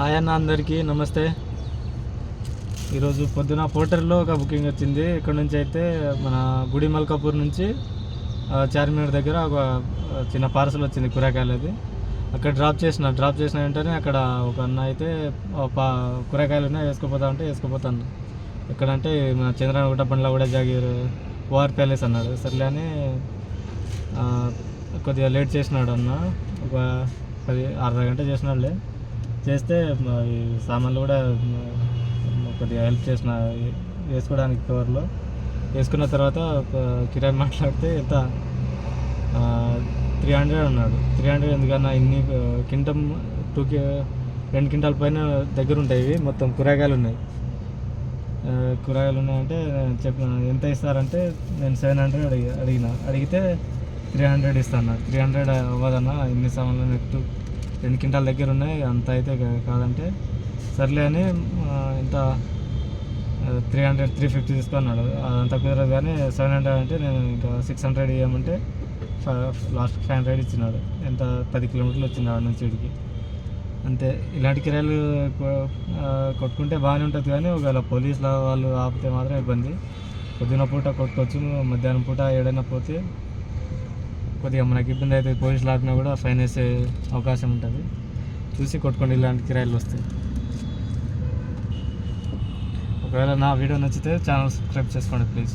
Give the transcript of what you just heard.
Hi అన్న అందరికీ నమస్తే. ఈరోజు పొద్దున పోర్టర్లో ఒక బుకింగ్ వచ్చింది. ఇక్కడ నుంచి అయితే మన గుడి మల్కాపూర్ నుంచి చార్మినార్ దగ్గర ఒక చిన్న పార్సల్ వచ్చింది కూరగాయలది అక్కడ డ్రాప్ చేసిన డ్రాప్ చేసిన వెంటనే అక్కడ ఒక అన్న అయితే పా కూరగాయలు ఉన్నాయి వేసుకోపోతా అంటే వేసుకోపోతాను. ఎక్కడంటే మన చంద్రనగుట్ట బండ్ల కూడా జాగీర్ ఓఆర్ ప్యాలెస్ అన్నాడు. సర్లే అని కొద్దిగా లేట్ చేసినాడు అన్న. ఒక పది అర్ధ గంట చేసినాడులే. చేస్తే ఈ సామాన్లు కూడా కొద్దిగా హెల్ప్ చేసిన వేసుకోవడానికి కవర్లో. వేసుకున్న తర్వాత ఒక కిరాయి మాట్లాడితే ఎంత? త్రీ హండ్రెడ్ అన్నాడు. త్రీ హండ్రెడ్ ఎందుకన్నా? ఇన్ని కింటం టూ కి రెండు క్వింటాల పైన దగ్గర ఉంటాయి ఇవి మొత్తం కూరగాయలు ఉన్నాయి. కూరగాయలు ఉన్నాయంటే చెప్పిన ఎంత ఇస్తారంటే? నేను సెవెన్ హండ్రెడ్ అడిగి అడిగిన. అడిగితే త్రీ హండ్రెడ్ ఇస్తాను త్రీ హండ్రెడ్ అవ్వదన్నా? ఇన్ని సామాన్లు నెక్స్ట్ రెండు క్వింటాల దగ్గర ఉన్నాయి అంత అయితే కాదంటే సర్లే అని ఇంత త్రీ హండ్రెడ్ త్రీ ఫిఫ్టీ తీసుకున్నాడు. అదంతా కుదరదు కానీ సెవెన్ హండ్రెడ్ అంటే నేను ఇంకా సిక్స్ హండ్రెడ్ ఇవ్వమంటే లాస్ట్ ఫైవ్ హండ్రెడ్ ఇచ్చినాడు. ఎంత? పది కిలోమీటర్లు వచ్చింది ఆడ నుంచి ఇడికి. అంతే. ఇలాంటి కిరాయిలు కొట్టుకుంటే బాగానే ఉంటుంది కానీ ఒకవేళ పోలీసుల వాళ్ళు ఆపితే మాత్రం ఇబ్బంది. పొద్దున పూట కొట్టుకోవచ్చు మధ్యాహ్నం పూట ఏడైనా పోతే కొద్దిగా మనకి ఇబ్బంది అయితే పోలీసులు ఆపినా కూడా ఫైన్ వేసే అవకాశం ఉంటుంది. చూసి కొట్టుకోండి ఇలాంటి కిరాయిలు వస్తాయి. ఒకవేళ నా వీడియో నచ్చితే ఛానల్ సబ్స్క్రైబ్ చేసుకోండి ప్లీజ్